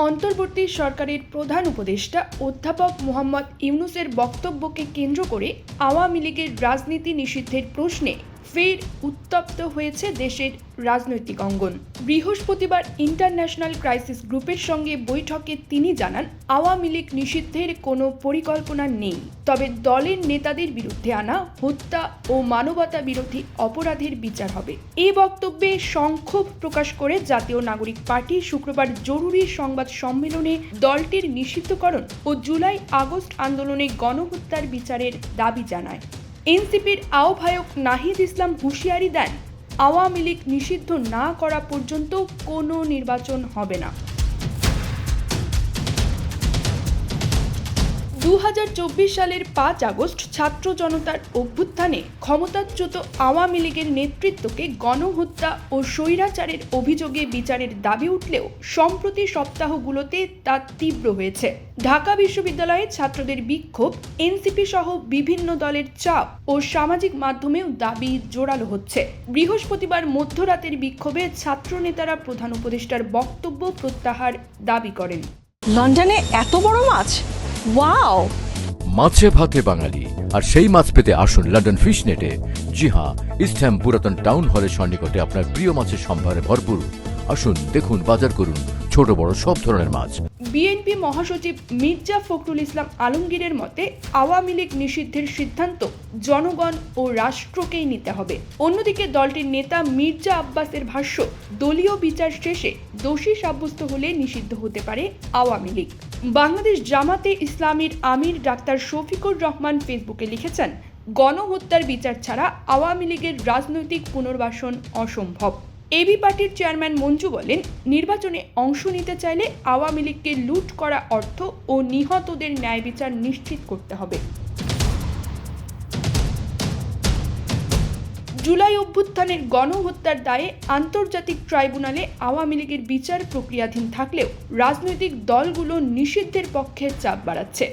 অন্তর্বর্তী সরকারের প্রধান উপদেষ্টা অধ্যাপক মোহাম্মদ ইউনুসের বক্তব্যকে কেন্দ্র করে আওয়ামী লীগের রাজনীতি নিষিদ্ধের প্রশ্নে ফের উত্তপ্ত হয়েছে দেশের রাজনৈতিক অঙ্গন। বৃহস্পতিবার ইন্টারন্যাশনাল ক্রাইসিস গ্রুপের সঙ্গে বৈঠকে তিনি জানান, আওয়ামী লীগ নিষিদ্ধের কোনো পরিকল্পনা নেই। তবে দলের নেতাদের বিরুদ্ধে আনা হত্যা ও মানবতা বিরোধী অপরাধের বিচার হবে। এই বক্তব্যে সংক্ষোভ প্রকাশ করে জাতীয় নাগরিক পার্টি শুক্রবার জরুরি সংবাদ সম্মেলনে দলটির নিষিদ্ধকরণ ও জুলাই আগস্ট আন্দোলনে গণহত্যার বিচারের দাবি জানায়। এনসিপির আহ্বায়ক নাহিদ ইসলাম হুঁশিয়ারি দেন, আওয়ামী লীগ নিষিদ্ধ না করা পর্যন্ত কোনো নির্বাচন হবে না। দু হাজার চব্বিশ সালের পাঁচ আগস্ট ছাত্র জনতার অভ্যুত্থানে ক্ষমতাচ্যুত আওয়ামী লীগের নেতৃত্বকে গণহত্যা ও স্বৈরাচারের অভিযোগে বিচারের দাবি উঠলেও সম্প্রতি সপ্তাহগুলোতে তা তীব্র হয়েছে। ঢাকা বিশ্ববিদ্যালয়ে ছাত্রদের বিক্ষোভ, এনসিপি সহ বিভিন্ন দলের চাপ ও সামাজিক মাধ্যমেও দাবি জোরালো হচ্ছে। বৃহস্পতিবার মধ্যরাতের বিক্ষোভে ছাত্রনেতারা প্রধান উপদেষ্টার বক্তব্য প্রত্যাহার দাবি করেন। লন্ডনে এত বড় মাছ? ওয়াও মাছে ভাতে বাঙালি। আর সেই মাছ পেতে আসুন লন্ডন ফিশ নেটে জি হ্যাঁ ইস্টহ্যাম পুরাতন টাউন হলের সন্নিকটে আপনার প্রিয় মাছের সম্ভারে ভরপুর। আসুন দেখুন বাজার করুন ছোট বড় সব ধরনের মাছ। বিএনপি মহাসচিব মির্জা ফখরুল ইসলাম আলমগীরের মতে আওয়ামী লীগ নিষিদ্ধের সিদ্ধান্ত জনগণ ও রাষ্ট্রকেই নিতে হবে। অন্যদিকে দলটির নেতা মির্জা আব্বাসের ভাষ্য দলীয় বিচার শেষে দোষী সাব্যস্ত হলে নিষিদ্ধ হতে পারে আওয়ামী লীগ। বাংলাদেশ জামাতে ইসলামীর আমির ডাক্তার শফিকুর রহমান ফেসবুকে লিখেছেন, গণহত্যার বিচার ছাড়া আওয়ামী লীগের রাজনৈতিক পুনর্বাসন অসম্ভব। এবি পার্টির চেয়ারম্যান মঞ্জু বলেন, নির্বাচনে অংশ নিতে চাইলে আওয়ামী লীগকে লুট করা অর্থ ও নিহতদের ন্যায় বিচার নিশ্চিত করতে হবে। জুলাই অভ্যুত্থানের গণহত্যার দায়ে আন্তর্জাতিক ট্রাইব্যুনালে আওয়ামী লীগের বিচার প্রক্রিয়াধীন থাকলেও রাজনৈতিক দলগুলো নিষিদ্ধের পক্ষে চাপ বাড়াচ্ছে।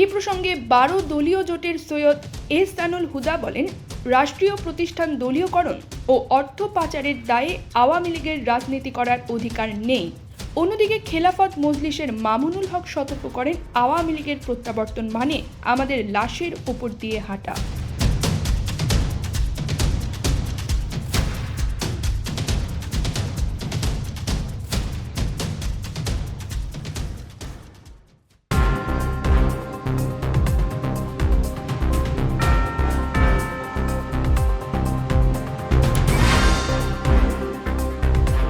এই প্রসঙ্গে বারো দলীয় জোটের সৈয়দ এহসানুল হুদা বলেন, রাষ্ট্রীয় প্রতিষ্ঠান দলীয়করণ ও অর্থ পাচারের দায়ে আওয়ামী লীগের রাজনীতি করার অধিকার নেই। অন্যদিকে খেলাফত মজলিসের মামুনুল হক সতর্ক করেন, আওয়ামী লীগের প্রত্যাবর্তন মানে আমাদের লাশের ওপর দিয়ে হাঁটা।